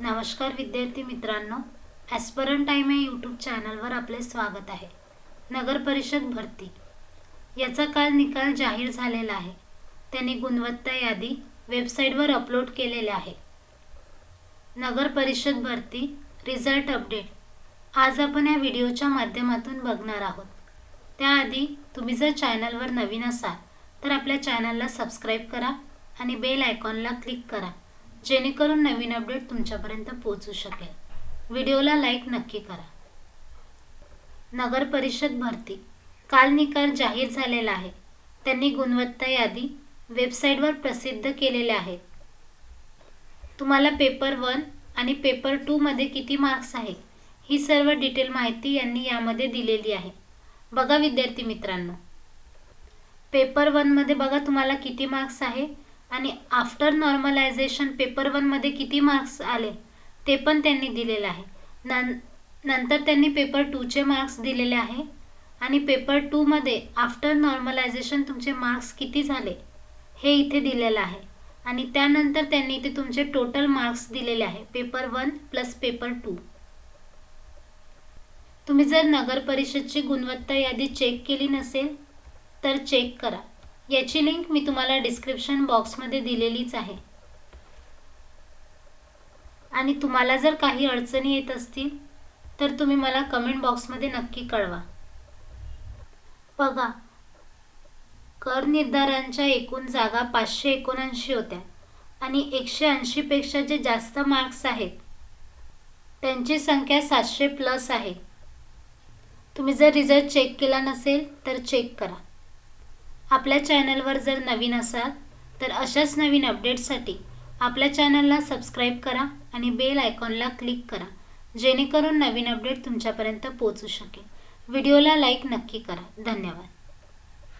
नमस्कार विद्यार्थी मित्रांनो ॲस्परन टाईम या यूट्यूब चॅनलवर आपले स्वागत आहे. नगर परिषद भरती. याचा काल निकाल जाहीर झालेला आहे. त्यांनी गुणवत्ता यादी वेबसाईटवर अपलोड केलेले आहे. नगर परिषद भरती रिझल्ट अपडेट आज आपण या व्हिडिओच्या माध्यमातून बघणार आहोत. त्याआधी तुम्ही जर चॅनलवर नवीन असाल तर आपल्या चॅनलला सबस्क्राईब करा आणि बेल आयकॉनला क्लिक करा. जेणेकरून नवीन अपडेट तुमच्यापर्यंत पोहोचू शकेल. व्हिडिओला लाईक नक्की करा. नगर परिषद भरती. काल निकाल जाहीर झालेला आहे. त्यांनी गुणवत्ता यादी वेबसाईटवर प्रसिद्ध केलेल्या आहेत. तुम्हाला पेपर वन आणि पेपर टूमध्ये किती मार्क्स आहे ही सर्व डिटेल माहिती यांनी यामध्ये दिलेली आहे. बघा विद्यार्थी मित्रांनो. पेपर वनमध्ये बघा तुम्हाला किती मार्क्स आहे आणि आफ्टर नॉर्मलायझेशन पेपर वनमध्ये किती मार्क्स आले ते पण त्यांनी दिलेलं आहे. नं नंतर त्यांनी पेपर टूचे मार्क्स दिलेले आहे. आणि पेपर टूमध्ये आफ्टर नॉर्मलायझेशन तुमचे मार्क्स किती झाले हे इथे दिलेलं आहे. आणि त्यानंतर त्यांनी इथे तुमचे टोटल मार्क्स दिलेले आहे paper one plus paper two तुम्ही जर नगर परिषदची गुणवत्ता यादी चेक केली नसेल तर चेक करा. याची लिंक मी तुम्हाला डिस्क्रिप्शन बॉक्समध्ये दिलेलीच आहे. आणि तुम्हाला जर काही अडचणी येत असतील तर तुम्ही मला कमेंट बॉक्समध्ये नक्की कळवा. बघा कर निर्धारांच्या एकूण जागा पाचशे एकोणऐंशी होत्या आणि एकशे ऐंशीपेक्षा जे जास्त मार्क्स आहेत त्यांची संख्या सातशे प्लस आहे. तुम्ही जर रिझल्ट चेक केला नसेल तर चेक करा. आपल्या चॅनलवर जर नवीन असाल तर अशाच नवीन अपडेट्ससाठी आपल्या चॅनलला सबस्क्राईब करा आणि बेल आयकॉनला क्लिक करा जेणेकरून नवीन अपडेट तुमच्यापर्यंत पोहोचू शकेल. व्हिडिओला लाईक नक्की करा. धन्यवाद.